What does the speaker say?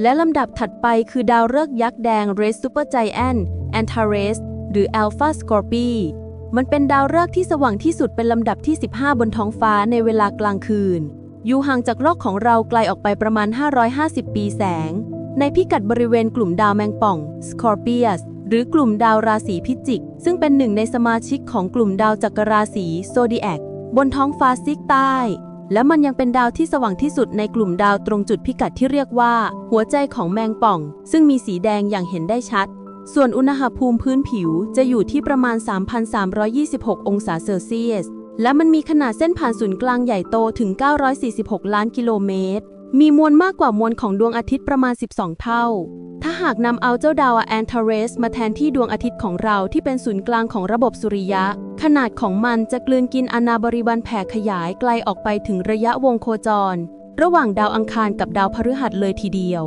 และลำดับถัดไปคือดาวฤกษ์ยักษ์แดง Red Supergiant Antares หรือ Alpha Scorpii มันเป็นดาวฤกษ์ที่สว่างที่สุดเป็นลำดับที่ 15 บนท้องฟ้าในเวลากลางคืน อยู่ห่างจากโลกของเราไกลออกไปประมาณ 550 ปีแสง ในพิกัดบริเวณกลุ่มดาวแมงป่อง Scorpius หรือกลุ่มดาวราศีพิจิก ซึ่งเป็นหนึ่งในสมาชิกของกลุ่มดาวจักรราศี Zodiac บนท้องฟ้าซีกใต้ และมันยังเป็นดาวที่สว่างที่สุดในกลุ่มดาวตรงจุดพิกัดที่เรียกว่า หัวใจของแมงป่อง ซึ่งมีสีแดงอย่างเห็นได้ชัด ส่วนอุณหภูมิพื้นผิวจะอยู่ที่ประมาณ 3,326 องศาเซลเซียส และมันมีขนาดเส้นผ่านศูนย์กลางใหญ่โตถึง 946 ล้านกิโลเมตร มีมวลมากกว่ามวลของดวงอาทิตย์ประมาณ 12 เท่า ถ้าหากนำเอาเจ้าดาวแอนทาเรสมาแทนที่ดวงอาทิตย์ของเราที่เป็นศูนย์กลางของระบบสุริยะ ขนาดของมันจะกลืนกินอนาบริบันแผ่ขยายไกลออกไปถึงระยะวงโคจร ระหว่างดาวอังคารกับดาวพฤหัสเลยทีเดียว